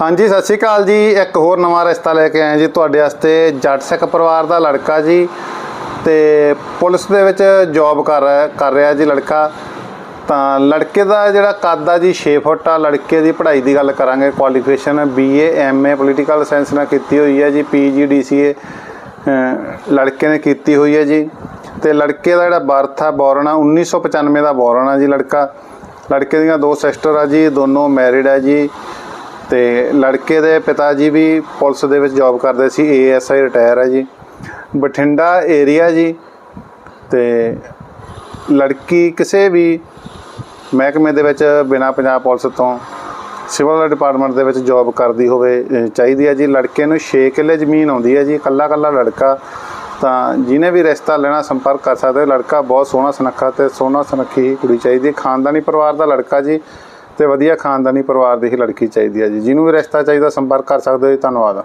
ਹਾਂਜੀ, ਸਤਿ ਸ਼੍ਰੀ ਅਕਾਲ ਜੀ। ਇੱਕ ਹੋਰ ਨਵਾਂ ਰਿਸ਼ਤਾ ਲੈ ਕੇ ਆਏ ਜੀ ਤੁਹਾਡੇ ਵਾਸਤੇ। ਜੱਟ ਸਿੱਖ ਪਰਿਵਾਰ ਦਾ ਲੜਕਾ ਜੀ ਤੇ ਪੁਲਿਸ ਦੇ ਵਿੱਚ ਜੌਬ ਕਰ ਰਿਹਾ ਕਰ ਰਿਹਾ ਜੀ ਲੜਕਾ। ਤਾਂ ਲੜਕੇ ਦਾ ਜਿਹੜਾ ਕੱਦ ਆ ਜੀ 6 ਫੁੱਟ ਆ। ਲੜਕੇ ਦੀ ਪੜ੍ਹਾਈ ਦੀ ਗੱਲ ਕਰਾਂਗੇ। Qualification BA MA political science ਨਾਲ ਕੀਤੀ ਹੋਈ ਹੈ ਜੀ ਪੀਜੀਡੀਸੀਏ ਲੜਕੇ ਨੇ ਕੀਤੀ ਹੋਈ ਹੈ ਜੀ। ਤੇ ਲੜਕੇ ਦਾ ਜਿਹੜਾ ਬਰਥ ਆ, ਬੋਰਨ ਆ 1995 ਦਾ ਬੋਰਨ ਆ ਜੀ ਲੜਕਾ। ਲੜਕੇ ਦੀਆਂ ਦੋ ਸਿਸਟਰ ਆ ਜੀ, ਦੋਨੋਂ ਮੈਰਿਡ ਆ ਜੀ। ਤੇ ਲੜਕੇ ਦੇ ਪਿਤਾ ਜੀ ਵੀ ਪੁਲਿਸ ਦੇ ਵਿੱਚ ਜੌਬ ਕਰਦੇ ਸੀ ਏਐਸਆਈ ਰਿਟਾਇਰ ਹੈ ਜੀ। ਬਠਿੰਡਾ ਏਰੀਆ ਜੀ। ਤੇ ਲੜਕੀ ਕਿਸੇ ਵੀ ਮਹਿਕਮੇ ਦੇ ਵਿੱਚ ਬਿਨਾ ਪੰਜਾਬ ਪੁਲਿਸ ਤੋਂ ਸਿਵਲ ਡਿਪਾਰਟਮੈਂਟ ਦੇ ਵਿੱਚ ਜੌਬ ਕਰਦੀ ਹੋਵੇ ਚਾਹੀਦੀ ਹੈ ਜੀ। ਲੜਕੇ ਨੂੰ 6 ਕਿੱਲੇ ਜ਼ਮੀਨ ਆਉਂਦੀ ਹੈ ਜੀ, ਇਕੱਲਾ ਇਕੱਲਾ ਲੜਕਾ। ਤਾਂ ਜਿਹਨੇ ਵੀ ਰਿਸ਼ਤਾ ਲੈਣਾ, ਸੰਪਰਕ ਕਰ ਸਕਦੇ ਹੋ। ਲੜਕਾ ਬਹੁਤ ਸੋਹਣਾ ਸੁਨੱਖਾ ਤੇ ਸੋਹਣਾ ਸੁਨੱਖੀ ਹੀ ਕੁੜੀ ਚਾਹੀਦੀ ਖਾਨਦਾਨੀ ਪਰਿਵਾਰ ਦਾ ਲੜਕਾ ਜੀ। ਤੇ ਵਧੀਆ ਖਾਨਦਾਨੀ ਪਰਿਵਾਰ ਦੀ ਹੀ ਲੜਕੀ ਚਾਹੀਦੀ ਹੈ ਜੀ। ਜਿਹਨੂੰ ਵੀ ਰਿਸ਼ਤਾ ਚਾਹੀਦਾ ਸੰਪਰਕ ਕਰ ਸਕਦੇ ਹੋ ਜੀ, ਧੰਨਵਾਦ।